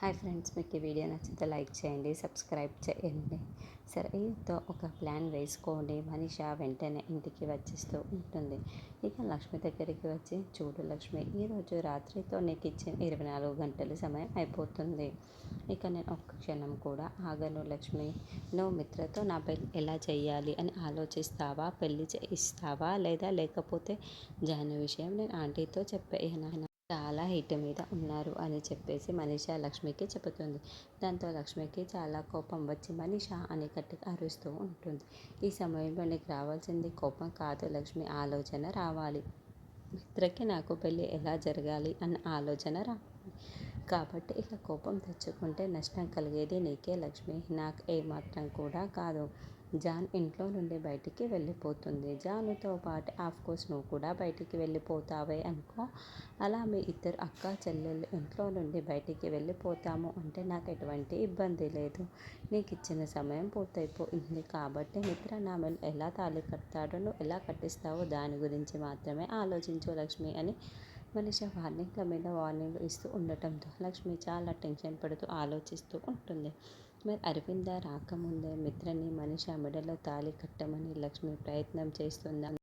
Hi friends మీకు ఈ video నచ్చితే లైక్ చేయండి సబ్స్క్రైబ్ చేయండి. సరే ఈతో ఒక ప్లాన్ వేసుకోండి. మనిష వెంటనే ఇంటికి వచ్చేస్తూ ఉంటుంది. ఇక లక్ష్మి దగ్గరికి వచ్చి చూడు లక్ష్మి ఈరోజు రాత్రితో నీకు ఇచ్చిన ఇరవై నాలుగు గంటల సమయం అయిపోతుంది. ఇక నేను ఒక్క క్షణం కూడా ఆగను లక్ష్మి. నువ్వు మిత్రతో నా పెళ్ళి ఎలా చేయాలి అని ఆలోచిస్తావా? పెళ్ళి చేయిస్తావా లేదా? లేకపోతే జాయిన్ విషయం నేను ఆంటీతో చెప్పేయనా చాలా హిట్ మీద ఉన్నారు అని చెప్పేసి మనీషా లక్ష్మికి చెబుతుంది. దాంతో లక్ష్మికి చాలా కోపం వచ్చి మనీషా అని గట్టిగా అరుస్తూ ఉంటుంది. ఈ సమయంలో నీకు రావాల్సింది కోపం కాదు లక్ష్మి ఆలోచన రావాలి. మిత్రకి నాకు పెళ్ళి ఎలా జరగాలి అన్న ఆలోచన రావాలి. కాబట్టి ఇక కోపం తెచ్చుకుంటే నష్టం కలిగేది నీకే లక్ష్మి. నాకు ఏమాత్రం కూడా కాదు. జాన్ ఇంట్లో నుండి బయటికి వెళ్ళిపోతుంది. జానుతో పాటు కోర్స్ నువ్వు కూడా బయటికి వెళ్ళిపోతావే అనుకో. అలా మీ ఇద్దరు అక్క చెల్లెళ్ళు ఇంట్లో నుండి బయటికి వెళ్ళిపోతాము అంటే నాకు ఎటువంటి ఇబ్బంది లేదు. నీకు ఇచ్చిన సమయం పూర్తయిపోయింది కాబట్టి మిత్ర నా ఎలా తాళి కడతాడో? నువ్వు ఎలా కట్టిస్తావో? దాని గురించి మాత్రమే ఆలోచించు లక్ష్మి అని మనిషి వార్నింగ్ల మీద వార్నింగ్లు ఇస్తూ ఉండటంతో లక్ష్మి చాలా టెన్షన్ పడుతూ ఆలోచిస్తూ ఉంటుంది. మరి అరవింద రాకముందే మిత్రని మనిషి మెడలో తాళి కట్టమని లక్ష్మి ప్రయత్నం చేస్తుందా